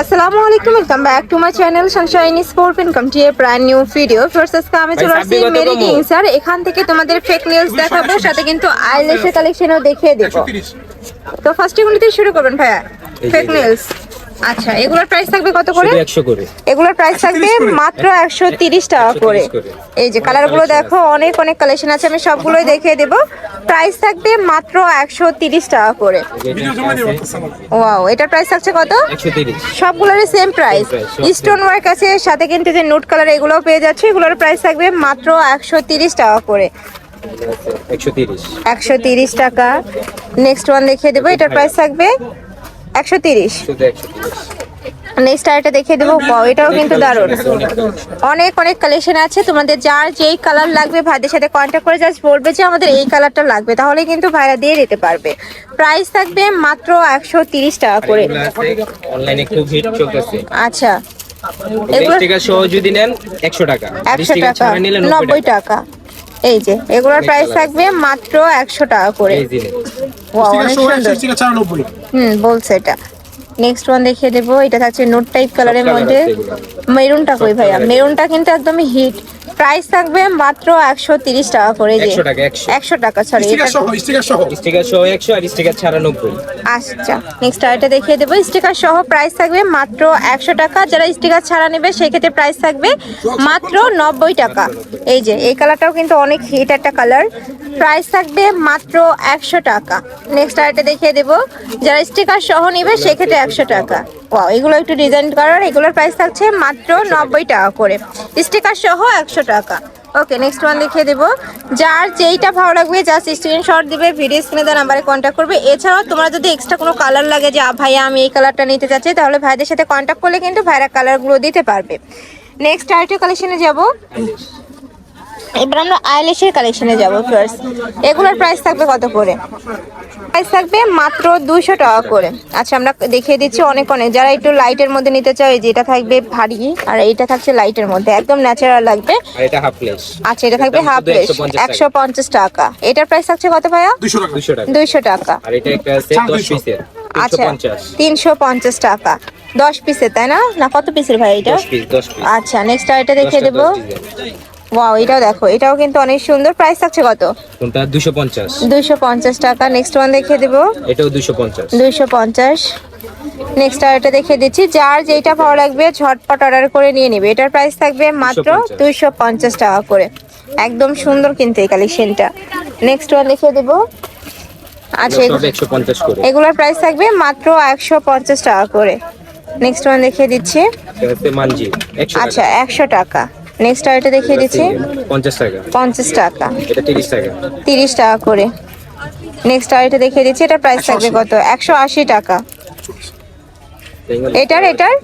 আসসালামু আলাইকুম welcome back to my channel sunshine sport income to a brand new video first আজকে আমি চলে আসছি মেরি? কিং স্যার এখান থেকে তোমাদের ফেক নিউজ দেখাবো সাথে কিন্তু আইলেশের কালেকশনও দেখিয়ে দেবো। তো ফার্স্ট এগুলো শুরু করবেন ভাইয়া। ফেক নিউজ আচ্ছা এগুলোর প্রাইস থাকবে কত করে? শুধু একশো করে। এগুলোর প্রাইস থাকবে মাত্র একশো তিরিশ টাকা করে। এই যে কালারগুলো দেখো অনেক অনেক কালেকশন আছে আমি সবগুলোই দেখিয়ে দেবো। প্রাইস থাকবে মাত্র একশো তিরিশ টাকা করে। ওয়াও এটার প্রাইস থাকছে কত? একশো তিরিশ। সবগুলোরই সেম প্রাইস স্টোন ওয়ার্ক আছে সাথে কিন্তু যে নোট কালার এগুলোও পেয়ে যাচ্ছে এগুলোর প্রাইস থাকবে মাত্র একশো তিরিশ টাকা করে। একশো তিরিশ। একশো তিরিশ টাকা। নেক্সট ওয়ান দেখিয়ে দেবো এটার প্রাইস থাকবে একশো তিরিশ। নেক্সট আরেকটা দেখিয়ে দেবো। এটাও কিন্তু দারুণ। অনেক অনেক কালেকশন আছে। তোমাদের যার যেই কালার লাগবে ভাইদের সাথে কন্ট্যাক্ট করে জাস্ট বলবে যে আমাদের এই কালারটা লাগবে। তাহলে কিন্তু ভাইরা দিয়ে দিতে পারবে। প্রাইস থাকবে মাত্র একশো তিরিশ টাকা করে। অনলাইনে খুব হিট চলতেছে। আচ্ছা। এগুলো সহ যদি নেন একশো টাকা। একশো টাকা। নব্বই টাকা। এই যে এগুলোর প্রাইস থাকবে মাত্র একশো টাকা করে। হুম বলছে এটা। নেক্সট ওয়ান দেখিয়ে দেবো এটা থাকছে নোট টাইপ কালারের মধ্যে মেরুনটা কই ভাইয়া? মেরুনটা কিন্তু একদমই হিট প্রাইস থাকবে মাত্র একশো তিরিশ টাকা করে যে 100 টাকা, 100 একশো টাকা সরি স্টিকার সহ স্টিকার সহ। স্টিকার সহ একশো আর স্টিকার ছাড়া আচ্ছা নেক্সট আরেকটা দেখিয়ে দেবো। স্টিকার সহ প্রাইস থাকবে মাত্র একশো টাকা। যারা স্টিকার ছাড়া নেবে সেক্ষেত্রে প্রাইস থাকবে মাত্র নব্বই টাকা। এই যে এই কালারটাও কিন্তু অনেক হিট একটা কালার প্রাইস থাকবে মাত্র একশো টাকা। নেক্সট আরেকটা দেখিয়ে দেবো। যারা স্টিকার সহ নেবে সেক্ষেত্রে একশো টাকা। ওয়াও এগুলো একটু ডিজাইন করার এগুলোর প্রাইস থাকছে মাত্র নব্বই টাকা করে। স্টিকার সহ একশো টাকা। ওকে নেক্সট ওয়ান দেখিয়ে দেবো। যার যেইটা ভালো লাগবে জাস্ট স্ক্রিনশট দিবে ভিডিও স্ক্রিনে দেওয়া নাম্বারে কন্ট্যাক্ট করবে। এছাড়াও তোমরা যদি এক্সট্রা কোনো কালার লাগে যে আ, ভাইয়া আমি এই কালারটা নিতে চাচ্ছি তাহলে ভাইদের সাথে কন্ট্যাক্ট করলে কিন্তু ভাইরা কালারগুলো দিতে পারবে। নেক্সট আরেকটা কালেকশনে যাব। এবার আমরা আইলেশের কালেকশনে যাব ফার্স্ট এগুলোর প্রাইস থাকবে কত করে? প্রাইস থাকবে মাত্র দুশো টাকা করে। আচ্ছা আমরা দেখিয়ে দিচ্ছি অনেক অনেক। যারা একটু লাইটের মধ্যে নিতে চাও এই যে এটা থাকবে ভারী আর এইটা থাকছে লাইটের মধ্যে। একদম ন্যাচারাল লাগবে। এটা হাফ প্লেস আচ্ছা এটা থাকবে হাফ প্লেস 150 টাকা। একশো পঞ্চাশ টাকা। এটার প্রাইস থাকছে কত ভাইয়া? দুশো টাকা। আর এটা একটা আছে চার দশ 200 পিসের আচ্ছা তিনশো পঞ্চাশ। টাকা। দশ পিসের তাই না? না কত পিসের ভাই এটা? আচ্ছা নেক্সট আর এটা দেখিয়ে দশটা দেবো। ওয়াও এটাও দেখো এটাও কিন্তু অনেক সুন্দর। প্রাইস থাকছে কত? কোনটা? দুশো পঞ্চাশ। দুইশো পঞ্চাশ টাকা। নেক্সট ওয়ান দেখিয়ে দেবো। এটাও দুশো পঞ্চাশ। দুইশো পঞ্চাশ। নেক্সট আর এটা দেখিয়ে দিচ্ছি। যার যেটা ভালো লাগবে ঝটপট অর্ডার করে নিয়ে নেবে। এটার প্রাইস থাকবে মাত্র 250 পঞ্চাশ। টাকা করে। একদম সুন্দর কিন্তু এই কালেকশনটা নেক্সট ওয়ান দেখিয়ে দেবো। আচ্ছা এগুলোর প্রাইস থাকবে মাত্র একশো পঞ্চাশ টাকা করে। নেক্সট ওয়ান দেখিয়ে দিচ্ছি। আচ্ছা টাকা। একশো টাকা। নেক্সট আরেকটা দেখিয়ে দিচ্ছি। পঞ্চাশ টাকা। পঞ্চাশ টাকা। এটা তিরিশ টাকা। তিরিশ টাকা করে। নেক্সট আরেকটা দেখিয়ে দিচ্ছি। এটা প্রাইস থাকবে কত? একশো আশি টাকা। এটার এটার?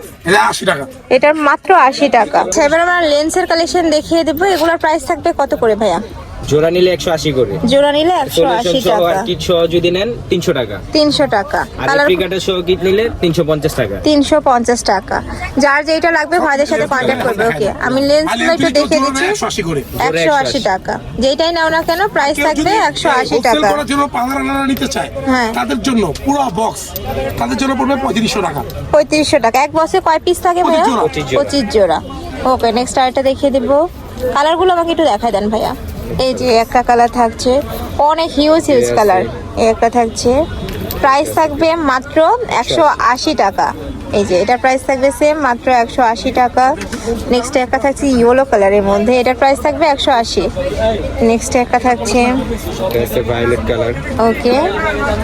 এটার মাত্র আশি টাকা। এবার আমরা লেন্সের কালেকশন দেখিয়ে দেবো। এগুলোর প্রাইস থাকবে কত করে ভাইয়া? জোড়া নিলে একশো আশি করে। জোড়া নিলে একশো আশি সলিউশন সহ টাকা। আর কিট সহ যদি নেন তিনশো টাকা। তিনশো টাকা। আর কালার সহ কিট নিলে তিনশো পঞ্চাশ টাকা। তিনশো পঞ্চাশ টাকা। যার যেটা লাগবে ভাইদের সাথে কন্ট্যাক্ট করবে ওকে আমি লেন্সগুলো একটু দেখে দিচ্ছি। একশো আশি করে। একশো আশি টাকা। যেটাই নাও না কেন প্রাইস থাকবে যদি একশো আশি টাকা। করার জন্য নিতে চায় হ্যাঁ। তাদের জন্য পুরো বক্স তাদের জন্য পড়বে পঁয়ত্রিশশো টাকা। পঁয়ত্রিশশো টাকা। এক বছরে কয় পিস থাকে ভাইয়া? পঁচিশ জোড়া। পঁচিশ ওকে নেক্সট আরেকটা দেখিয়ে দেবো। কালারগুলো আমাকে একটু দেখায় দেন ভাইয়া। এই যে একটা কালার থাকছে। অনেক হিউজ হিউজ কালার এই একটা থাকছে। প্রাইস থাকবে মাত্র একশো আশি টাকা। এই যে এটার প্রাইস থাকবে সেম মাত্র একশো আশি টাকা। নেক্সট একটা থাকছে ইয়েলো কালারের মধ্যে এটার প্রাইস থাকবে একশো আশি। নেক্সট একটা থাকছে ওকে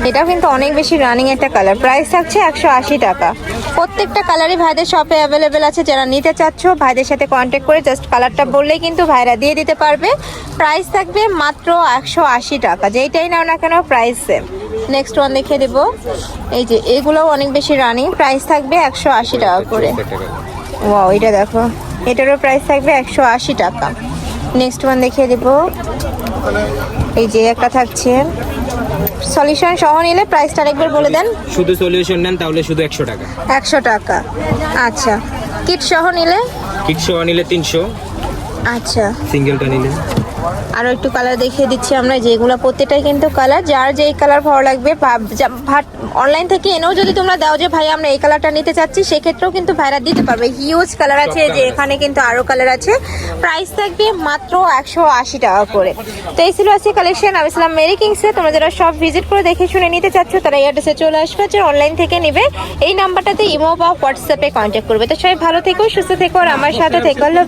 এটাও কিন্তু অনেক বেশি রানিং একটা কালার প্রাইস থাকছে একশো আশি টাকা। প্রত্যেকটা কালারই ভাইদের শপে অ্যাভেলেবেল আছে। যারা নিতে চাচ্ছ ভাইদের সাথে কন্ট্যাক্ট করে জাস্ট কালারটা বললেই কিন্তু ভাইরা দিয়ে দিতে পারবে। প্রাইস থাকবে মাত্র একশো আশি টাকা। যেইটাই নাও না কেন প্রাইস সেম নেক্সট ওয়ান দেখিয়ে দেবো। এই যে এগুলোও অনেক বেশি রানিং। প্রাইস থাকবে একশো আশি টাকা করে। ওয়াও এটা দেখো। এটারও প্রাইস থাকবে একশো আশি টাকা। নেক্সট ওয়ান দেখিয়ে দেবো। এই যে একটা থাকছে। সলিউশন সহ নিলে প্রাইসটা আরেকবার বলে দেন। শুধু সলিউশন নেন তাহলে শুধু একশো টাকা। একশো টাকা। আচ্ছা। কিট সহ নিলে? কিট সহ নিলে তিনশো। আচ্ছা। সিঙ্গেলটা নিলে। আরও একটু কালার দেখিয়ে দিচ্ছি আমরা যেগুলো প্রত্যেকটাই কিন্তু কালার যার যেই কালার ভালো লাগবে অনলাইন থেকে এনেও যদি তোমরা দাও যে ভাই আমরা এই কালারটা নিতে চাচ্ছি সেক্ষেত্রেও কিন্তু ভাইরা দিতে পারবে। হিউজ কালার আছে যে এখানে কিন্তু আরও কালার আছে। প্রাইস থাকবে মাত্র একশো আশি টাকা করে। তো এই ছিল আজকে কালেকশন আমি ছিলাম মেরি কিংসে তোমরা যারা সব ভিজিট করে দেখে শুনে নিতে চাচ্ছ তারা এই অ্যাড্রেসে চলে আসবে। যে অনলাইন থেকে নিবে এই নাম্বারটাতে ইমো বা হোয়াটসঅ্যাপে কন্ট্যাক্ট করবে। তো সবাই ভালো থেকো সুস্থ থেকো আর আমার সাথে থেকো। আল্লাহ